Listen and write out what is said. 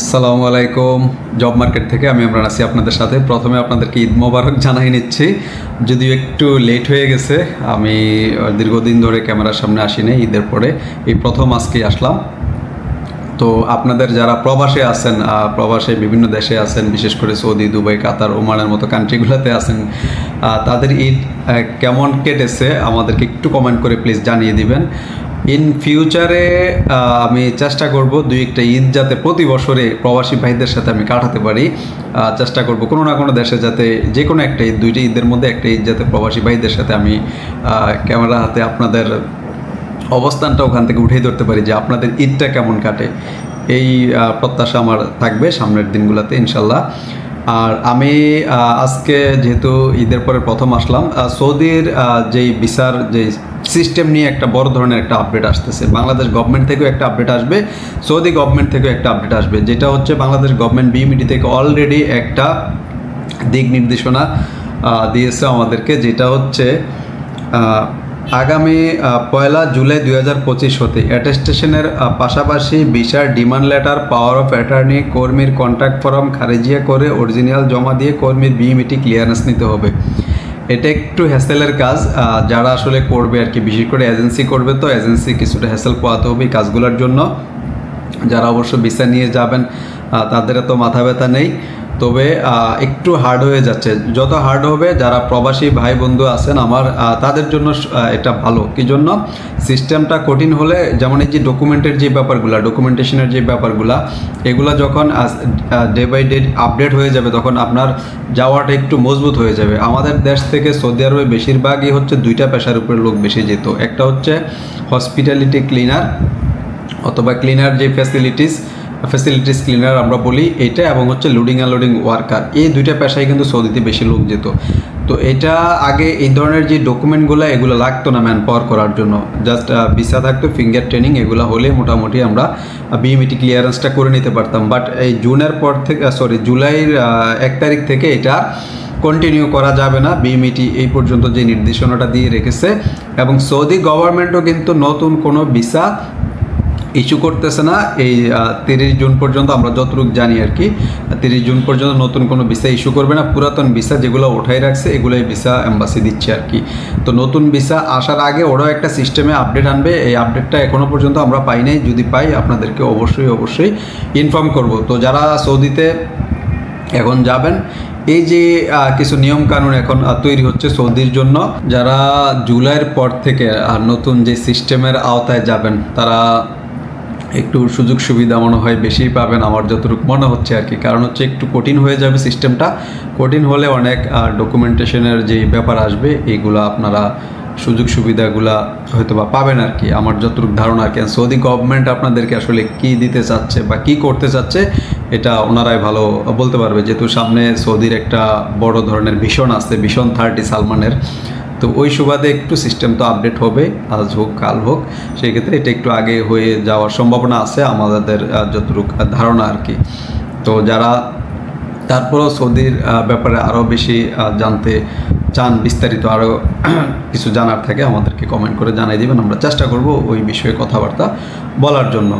আসসালামু আলাইকুম। Job market থেকে আমি ইমরান আছি আপনাদের সাথে। প্রথমে আপনাদেরকে ঈদ মোবারক জানাই নিচ্ছি। যদিও একটু লেট হয়ে গেছে, আমি দীর্ঘদিন ধরে ক্যামেরার সামনে আসিনি ঈদের পরে। এই প্রথম আজকে আসলাম। তো আপনাদের যারা প্রবাসে আছেন প্রবাসে বিভিন্ন দেশে আছেন, বিশেষ করে সৌদি, দুবাই, কাতার, ওমানের মতো কান্ট্রিগুলোতে আছেন তাদের ঈদ কেমন কেটেছে আমাদেরকে একটু কমেন্ট করে প্লিজ জানিয়ে দিবেন। ইন ফিউচারে আমি চেষ্টা করব দুই একটা ঈদ যাতে প্রতি বছরে প্রবাসী ভাইদের সাথে আমি কাটাতে পারি। চেষ্টা করব কোনো না কোনো দেশে যাতে যে কোনো একটা ঈদ, দুইটা ঈদের মধ্যে একটা ঈদ যাতে প্রবাসী ভাইদের সাথে আমি ক্যামেরা হাতে আপনাদের অবস্থানটা ওখান থেকে উঠিয়ে ধরতে পারি যে আপনাদের ঈদটা কেমন কাটে। এই প্রত্যাশা আমার থাকবে সামনের দিনগুলোতে ইনশাল্লাহ আর আমি আজকে যেহেতু ঈদের পরে প্রথম আসলাম সৌদির যেই বিচার যে সিস্টেম নিয়ে একটা বড় ধরনের একটা আপডেট আসতেছে। বাংলাদেশ গভর্নমেন্ট থেকেও একটা আপডেট আসবে, সৌদি গভর্নমেন্ট থেকেও একটা আপডেট আসবে। যেটা হচ্ছে বাংলাদেশ গভর্নমেন্ট বিএমইডি থেকে অলরেডি একটা দিক নির্দেশনা দিয়েছে আমাদেরকে, যেটা হচ্ছে আগামী পয়লা জুলাই দুই হাজার পঁচিশ হতে অ্যাটেস্টেশনের পাশাপাশি বিশার demand letter power of attorney কর্মীর কন্ট্যাক্ট ফর্ম খারিজিয়া করে অরিজিনাল জমা দিয়ে কর্মীর বিএমইটি ক্লিয়ারেন্স নিতে হবে। এটা একটু হ্যাসেলের কাজ। যারা আসলে করবে আর কি, বিশেষ করে এজেন্সি করবে তো এজেন্সি কিছুটা হ্যাসেল পোয়াতে হবে কাজগুলোর জন্য। যারা অবশ্য ভিসা নিয়ে যাবেন তাদের তো মাথা ব্যথা নেই। তবে একটু হার্ড হয়ে যাচ্ছে। যত হার্ড হবে, যারা প্রবাসী ভাই বন্ধু আছেন আমার তাদের জন্য এটা ভালো। কি জন্য সিস্টেমটা কঠিন হলে, যেমন এই যে ডকুমেন্টের যে ব্যাপারগুলো ডকুমেন্টেশনের যে ব্যাপারগুলো, এগুলো যখন ডে বাই ডে আপডেট হয়ে যাবে, তখন আপনার যাওয়াটা একটু মজবুত হয়ে যাবে। আমাদের দেশ থেকে সৌদি আরবে বেশিরভাগই হচ্ছে দুইটা পেশার উপরে লোক বেশি যেত। একটা হচ্ছে হসপিটালিটি ক্লিনার অথবা ক্লিনার যে ফ্যাসিলিটিস ফ্যাসিলিটিস ক্লিনার আমরা বলি এটা এবং হচ্ছে লোডিং আনলোডিং ওয়ার্কার এই দুইটা পেশায় কিন্তু সৌদিতে বেশি লোক যেত। তো এটা আগে এই ধরনের যে ডকুমেন্টগুলো এগুলো লাগতো না ম্যান পাওয়ার করার জন্য। জাস্ট ভিসা থাকতো ফিঙ্গার ট্রেনিং এগুলো হলে মোটামুটি আমরা বিএমইটি ক্লিয়ারেন্সটা করে নিতে পারতাম। বাট এই জুনের পর থেকে সরি জুলাইয়ের এক তারিখ থেকে এটা কন্টিনিউ করা যাবে না। বিএমইটি এই পর্যন্ত যে নির্দেশনাটা দিয়ে রেখেছে। এবং সৌদি গভর্নমেন্টও কিন্তু নতুন কোনো ভিসা ইস্যু করতেছে না। এই তিরিশ জুন পর্যন্ত আমরা যতটুকু জানি আর কি, তিরিশ জুন পর্যন্ত নতুন কোনো ভিসা ইস্যু করবে না। পুরাতন ভিসা যেগুলো ওঠাই রাখছে, এগুলোই ভিসা এম্বাসি দিচ্ছে আর কি। তো নতুন ভিসা আসার আগে ওরাও একটা সিস্টেমে আপডেট আনবে। এই আপডেটটা এখনও পর্যন্ত আমরা পাই নাই। যদি পাই, আপনাদেরকে অবশ্যই অবশ্যই ইনফর্ম করব। তো যারা সৌদিতে এখন যাবেন, এই যে কিছু নিয়ম কানুন এখন তৈরি হচ্ছে সৌদির জন্য। যারা জুলাইয়ের পর থেকে নতুন যে সিস্টেমের আওতায় যাবেন, তারা একটু সুযোগ সুবিধা মনে হয় বেশি পাবেন আমার যতটুকু মনে হচ্ছে আর কি। কারণ হচ্ছে একটু কঠিন হয়ে যাবে সিস্টেমটা। কঠিন হলে অনেক ডকুমেন্টেশনের যে ব্যাপার আসবে, এইগুলো আপনারা সুযোগ সুবিধাগুলা হয়তো বা পাবেন আর কি। আমার যতটুকু ধারণা আর কি। সৌদি গভর্নমেন্ট আপনাদেরকে আসলে কি দিতে চাচ্ছে বা কি করতে চাচ্ছে, এটা ওনারাই ভালো বলতে পারবে। যেহেতু সামনে সৌদির একটা বড় ধরনের ভীষণ আসছে ভীষণ থার্টি সালমানের। তো ওই সুবাদে একটু সিস্টেম তো আপডেট হবে, আজ হোক, কাল হোক। সেই ক্ষেত্রে এটা একটু আগে হয়ে যাওয়ার সম্ভাবনা আছে আমাদের যতটুকু ধারণা আর কি। তো যারা তারপরেও সৌদির ব্যাপারে আরও বেশি জানতে চান, বিস্তারিত আরও কিছু জানার থাকে, আমাদেরকে কমেন্ট করে জানাই দিবেন। আমরা চেষ্টা করব ওই বিষয়ে কথাবার্তা বলার জন্য।